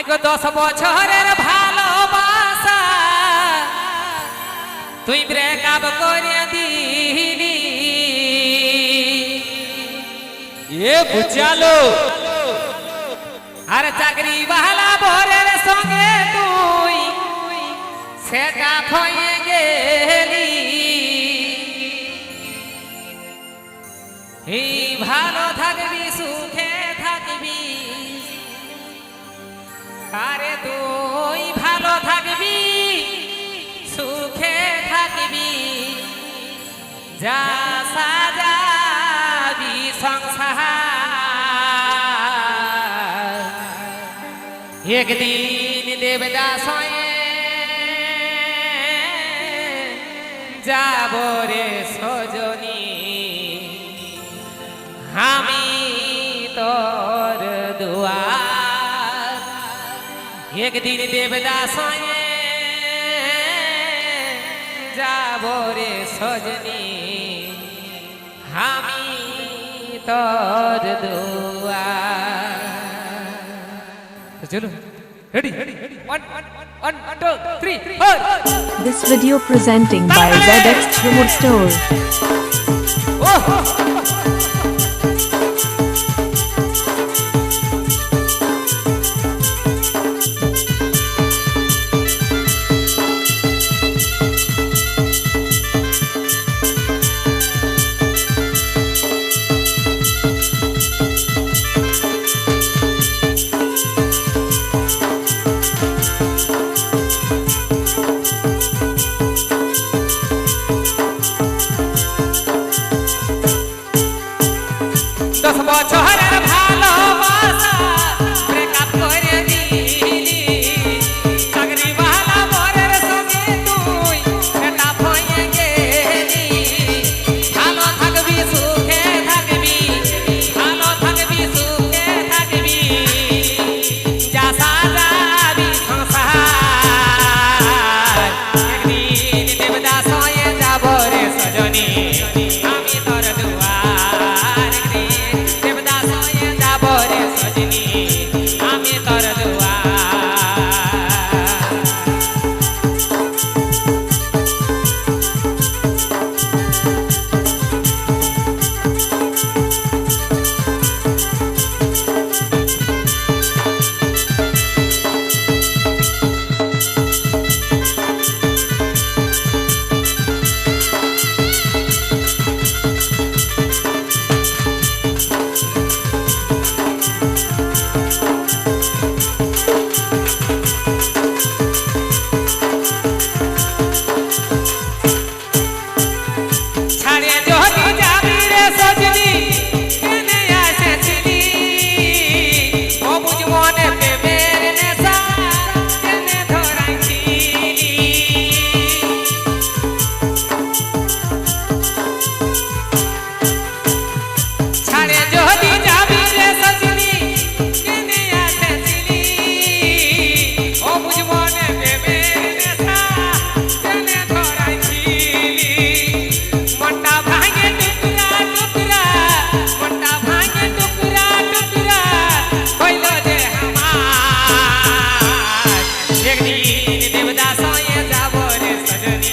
আগে দশ বছরের ভালোবাসা তুই ব্রেক আপ করে দিলি এ বুঝালো। আর চাকরি বাহালা ভরের সঙ্গে তুই সেটা হয়ে গেলি। এই ভালো থাকবি সুখে আরে তুই ভালো থাকবি, সুখে থাকবি, যা সাজাবি সংসার। একদিন দেবদাস যাব রে সজনী, আমি তোর দুয়ার একদিন দেবদাস হয়ে যাব রে সজনী আমি তোর দুয়ার চলো ready one one two three four This video presenting by ZX Remote Store. দশ বছরের ভালোবাসা। ব্রেকআপ করে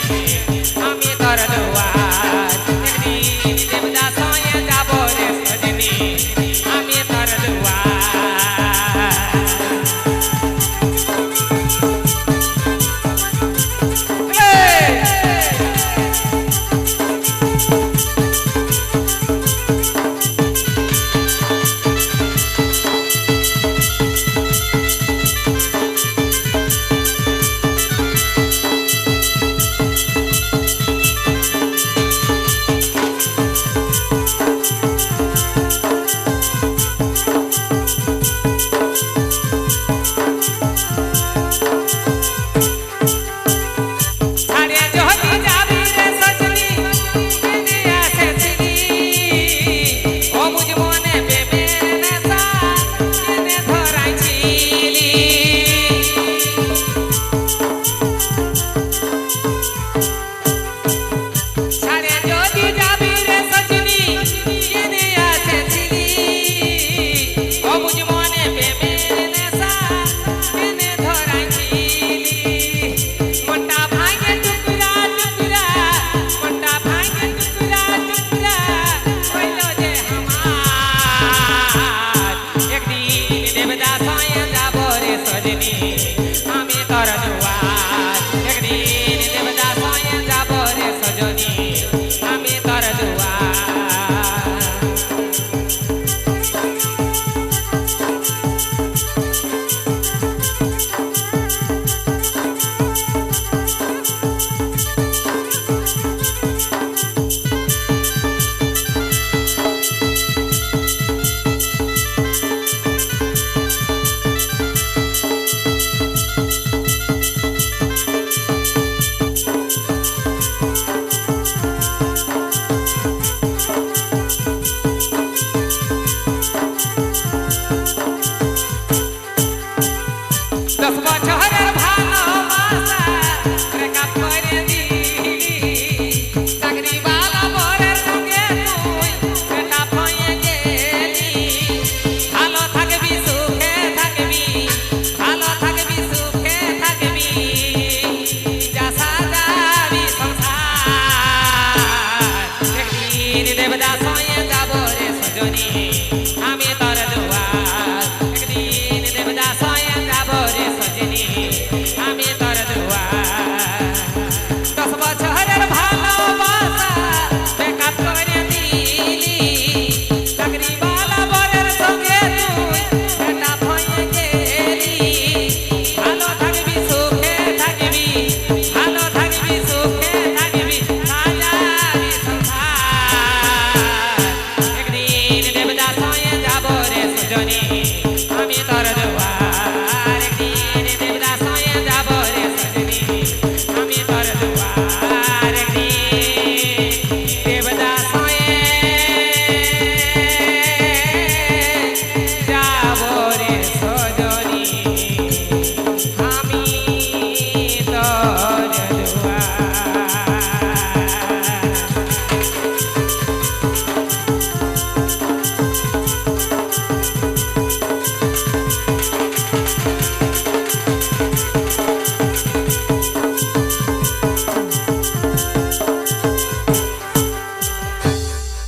yeah.